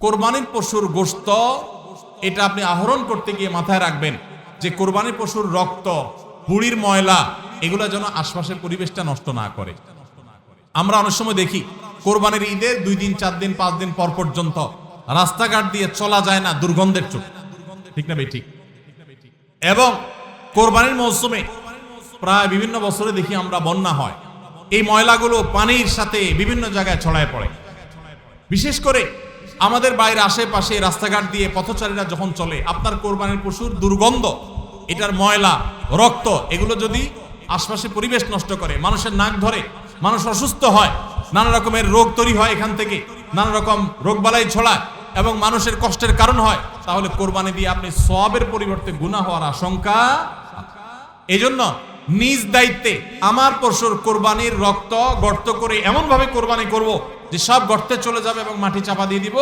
কোরবানির পশুর গোস্ত এটা আপনি আহরণ করতে গিয়ে মাথায় রাখবেন যে কোরবানির পশুর রক্ত, বুড়ির ময়লা, এগুলো যেন আশপাশের পরিবেশটা নষ্ট না করে। আমরা অনেক সময় দেখি, কোরবানির ঈদের দুই দিন, চার দিন, পাঁচ দিন পর পর্যন্ত রাস্তাঘাট দিয়ে চলা যায় না দুর্গন্ধের চোখ। ঠিক না ঠিক? এবং কোরবানির মৌসুমে প্রায় বিভিন্ন বছরে দেখি আমরা বন্যা হয়। এই ময়লাগুলো পানির সাথে বিভিন্ন জায়গায় ছড়ায় পড়ে। বিশেষ করে আমাদের বাইরে আশেপাশে রাস্তাঘাট দিয়ে পথচারীরা যখন চলে, আপনার কোরবানির পশুর দুর্গন্ধ, এটার ময়লা, রক্ত, এগুলো যদি আশপাশে পরিবেশ নষ্ট করে, মানুষের নাক ধরে, মানুষ অসুস্থ হয়, নানা রকমের রোগ তৈরি হয় এখান থেকে, নানা রকম রোগবালাই ছড়ায় এবং মানুষের কষ্টের কারণ হয়, তাহলে কোরবানি দিয়ে আপনি সবের পরিবর্তে গুণা হওয়ার আশঙ্কা এজন্য নিজ দায়িত্বে আমার পশুর কোরবানির রক্ত গর্ত করে এমন ভাবে কোরবানি করব যে সব গর্তে চলে যাবে এবং মাটি চাপা দিয়ে দিব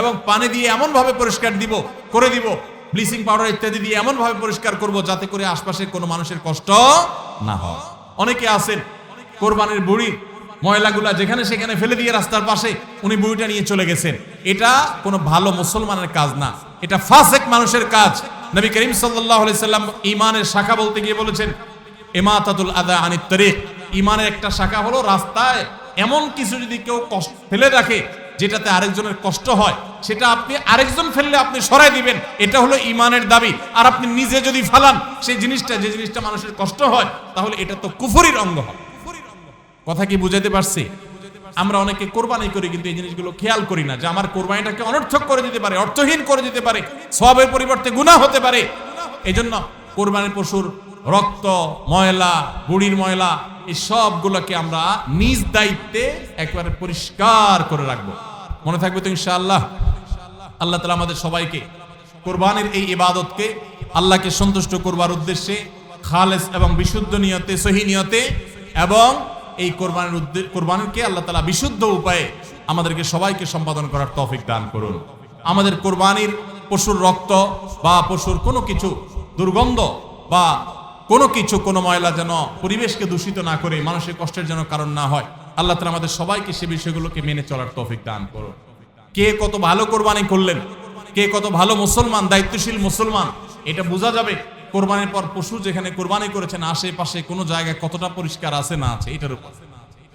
এবং পানি দিয়ে এমন ভাবে পরিষ্কার দিব, করে দিব, ব্লিচিং পাউডার ইত্যাদি দিয়ে এমন ভাবে পরিষ্কার করব যাতে করে আশপাশে কোনো মানুষের কষ্ট না হয়। অনেকে আছেন, কোরবানির বুড়ি, ময়লাগুলা যেখানে সেখানে ফেলে দিয়ে রাস্তার পাশে উনি বুড়িটা নিয়ে চলে গেছেন। এটা কোনো ভালো মুসলমানের কাজ না। এটা ফাসেক মানুষের কাজ। নবী করিম আলাইহি সাল্লাম ইমানের শাখা বলতে গিয়ে বলেছেন এমাতাতুল আদা আনিত তরিক ইমানের একটা শাখা হলো রাস্তায় এমন কিছু যদি কেউ কষ্ট ফেলে রাখে যেটাতে আরেকজনের কষ্ট হয়, সেটা আপনি আরেকজন ফেললে আপনি সরাই দিবেন। এটা হলো ইমানের দাবি। আর আপনি নিজে যদি ফালান, সেই জিনিসটা, যে জিনিসটা মানুষের কষ্ট হয়, তাহলে এটা তো কুফরির অঙ্গ হয় কথা কি বুঝাতে পারছি? আমরা অনেকে কোরবানি করি, কিন্তু এই জিনিসগুলো খেয়াল করি না যে আমার কোরবানিটাকে অনর্থক করে দিতে পারে, অর্থহীন করে দিতে পারে সবের পরিবর্তে গুণা হতে পারে। এই জন্য কোরবানির পশুর রক্ত, ময়লা, গুড়ির ময়লা, এই সবগুলোকে আমরা নিজ দায়িত্বে একবারে পরিষ্কার করে রাখব। মনে থাকবে তো ইনশাআল্লাহ? আল্লাহ তালা আমাদের সবাইকে কোরবানির এই ইবাদতকে আল্লাহকে সন্তুষ্ট করবার উদ্দেশ্যে খালেস এবং বিশুদ্ধ নিয়তে, সহি নিয়তে এবং এই কোরবানির উদ্দে- কোরবানিকে আল্লাহ তালা বিশুদ্ধ উপায়ে আমাদেরকে সবাইকে সম্পাদন করার তৌফিক দান করুন। আমাদের কোরবানির পশুর রক্ত বা পশুর কোনো কিছু দুর্গন্ধ বা কোনো কিছু, কোনো ময়লা যেন পরিবেশকে দূষিত না করে, মানুষের কষ্টের যেন কারণ না হয়, আল্লাহ তালা আমাদের সবাইকে সে বিষয়গুলোকে মেনে চলার তৌফিক দান করুন। কে কত ভালো কোরবানি করলেন, কে কত ভালো মুসলমান, দায়িত্বশীল মুসলমান, এটা বোঝা যাবে কোরবানির পর পশু যেখানে কোরবানি করেছেন, আশেপাশে কোনো জায়গায় কতটা পরিষ্কার আছে না আছে, এটার উপর।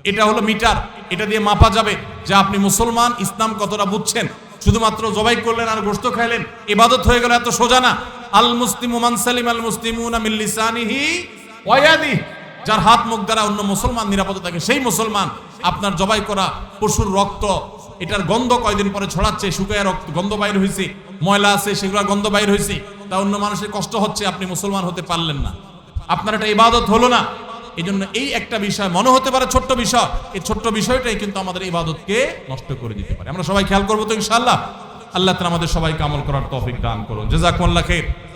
এটা হলো মিটার, এটা দিয়ে মাপা যাবে যে আপনি মুসলমান, ইসলাম কতটা বুঝছেন। শুধুমাত্র জবাই করলেন আর গোস্ত খাইলেন, এবাদত হয়ে গেল এত সোজা না। আল মুসলিমু মান সালিম আল মুসলিমুনা মিন লিসানিহি ওয়া ইয়াদিহি যার হাত মুখ দ্বারা অন্য মুসলমান নিরাপদে থাকে, সেই মুসলমান আপনার জবাই করা পশুর রক্ত, এটার গন্ধ কয়দিন পরে ছড়াচ্ছে শুকায় রক্ত, গন্ধ বাইর হয়েছে ময়লা আছে সেগুলোর গন্ধ বাইর হয়েছে তা অন্য মানুষের কষ্ট হচ্ছে, আপনি মুসলমান হতে পারলেন না। আপনার এটা ইবাদত হলো না। এই জন্য এই একটা বিষয় মনে হতে পারে ছোট্ট বিষয়, এই ছোট্ট বিষয়টাই কিন্তু আমাদের ইবাদতকে নষ্ট করে দিতে পারে। আমরা সবাই খেয়াল করব তো ইনশাআল্লাহ। আল্লাহ তাআলা আমাদের সবাইকে আমল করার তৌফিক দান করুন। জাযাকুমুল্লাহ খাইর।